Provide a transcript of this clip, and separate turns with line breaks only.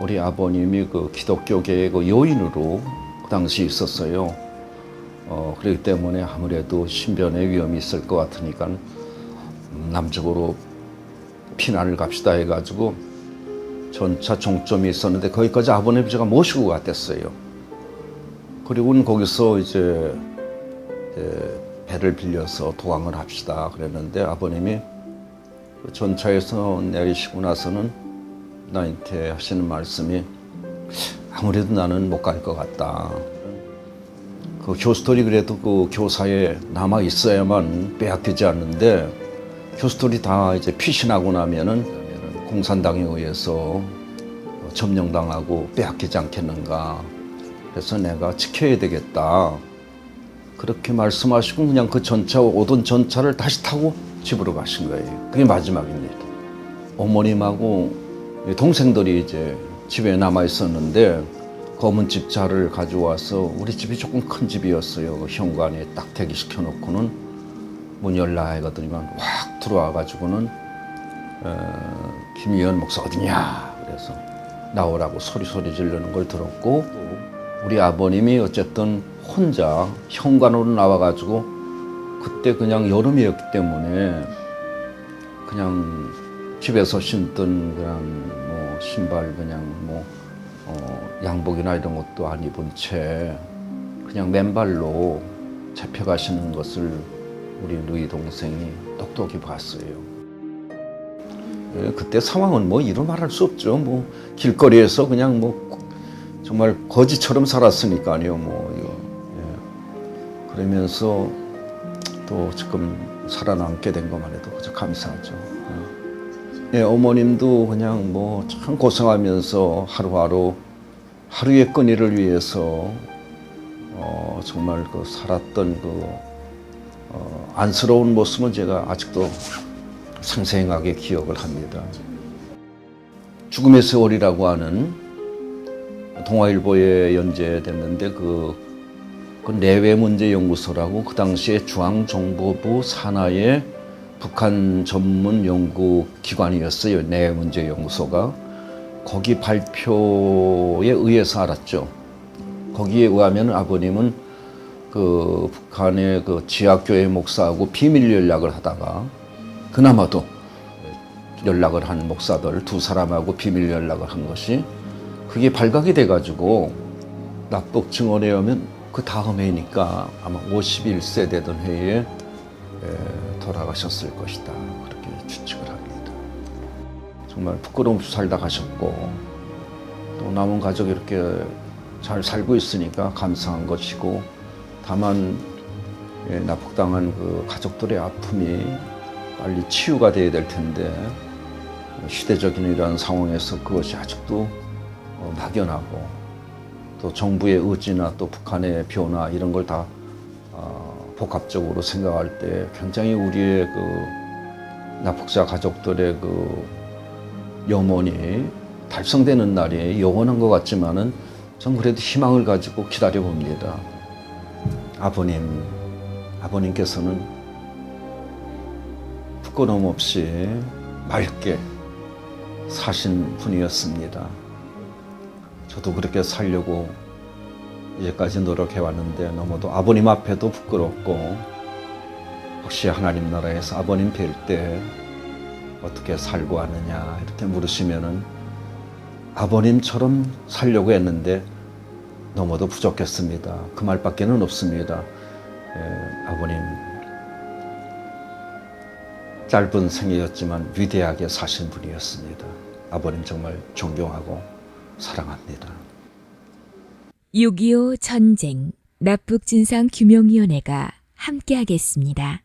우리 아버님이 그 기독교계의 그 요인으로 그 당시 있었어요. 어, 그렇기 때문에 아무래도 신변의 위험이 있을 것 같으니까 음, 남쪽으로 피난을 갑시다 해가지고 전차 종점이 있었는데 거기까지 아버님 제가 모시고 갔댔어요. 그리고는 거기서 이제, 배를 빌려서 도항을 합시다 그랬는데 아버님이 그 전차에서 내리시고 나서는 나한테 하시는 말씀이 아무래도 나는 못 갈 것 같다. 그 교스톨이 그래도 그 교사에 남아 있어야만 빼앗기지 않는데 교스톨이 다 이제 피신하고 나면은 공산당에 의해서 점령당하고 빼앗기지 않겠는가. 그래서 내가 지켜야 되겠다. 그렇게 말씀하시고 그냥 그 전차 오던 전차를 다시 타고 집으로 가신 거예요. 그게 마지막입니다. 어머님하고 동생들이 이제 집에 남아 있었는데 검은 집차를 가져와서 우리 집이 조금 큰 집이었어요. 그 현관에 딱 대기시켜 놓고는 문 열라 해가더니만 확 들어와 가지고는 어, 김의원 목사 어디냐 그래서 나오라고 소리 소리 지르는 걸 들었고 우리 아버님이 어쨌든 혼자 현관으로 나와 가지고 그때 그냥 여름이었기 때문에 그냥 집에서 신던 그냥 뭐 신발 그냥 뭐 어, 양복이나 이런 것도 안 입은 채 그냥 맨발로 잡혀가시는 것을 우리 누이 동생이 똑똑히 봤어요. 예, 그때 상황은 뭐 이루 말할 수 없죠. 뭐 길거리에서 그냥 뭐 정말 거지처럼 살았으니까요. 뭐 이거 예. 그러면서 또 지금 살아남게 된 것만 해도 그저 감사하죠. 예. 예, 어머님도 그냥 뭐 참 고생하면서 하루하루 하루의 끈이를 위해서 어, 정말 그 살았던 그 어, 안쓰러운 모습은 제가 아직도 생생하게 기억을 합니다. 죽음의 세월이라고 하는 동아일보에 연재됐는데 그, 그 내외문제연구소라고 그 당시에 중앙정보부 산하의 북한 전문 연구 기관이었어요. 내외문제 연구소가 거기 발표에 의해서 알았죠. 거기에 의하면 아버님은 그 북한의 그 지하교회 목사하고 비밀 연락을 하다가 그나마도 연락을 한 목사들 두 사람하고 비밀 연락을 한 것이 그게 발각이 돼가지고 납북 증언에 의하면 그 다음 해니까 아마 51세 되던 해에 에, 돌아가셨을 것이다 그렇게 추측을 합니다. 정말 부끄러움 없이 살다 가셨고 또 남은 가족이 이렇게 잘 살고 있으니까 감사한 것이고 다만 예, 납북당한 그 가족들의 아픔이 빨리 치유가 돼야 될 텐데 시대적인 이러한 상황에서 그것이 아직도 어, 막연하고 또 정부의 의지나 또 북한의 변화 이런 걸다 어, 복합적으로 생각할 때 굉장히 우리의 그 납북자 가족들의 그 염원이 달성되는 날이 영원한 것 같지만은 전 그래도 희망을 가지고 기다려 봅니다. 아버님, 아버님께서는 부끄러움 없이 맑게 사신 분이었습니다. 저도 그렇게 살려고 이제까지 노력해 왔는데 너무도 아버님 앞에도 부끄럽고 혹시 하나님 나라에서 아버님 뵐 때 어떻게 살고 왔느냐 이렇게 물으시면은 아버님처럼 살려고 했는데 너무도 부족했습니다. 그 말밖에는 없습니다. 예, 아버님 짧은 생이었지만 위대하게 사신 분이었습니다. 아버님 정말 존경하고 사랑합니다.
6.25 전쟁 납북진상 규명위원회가 함께하겠습니다.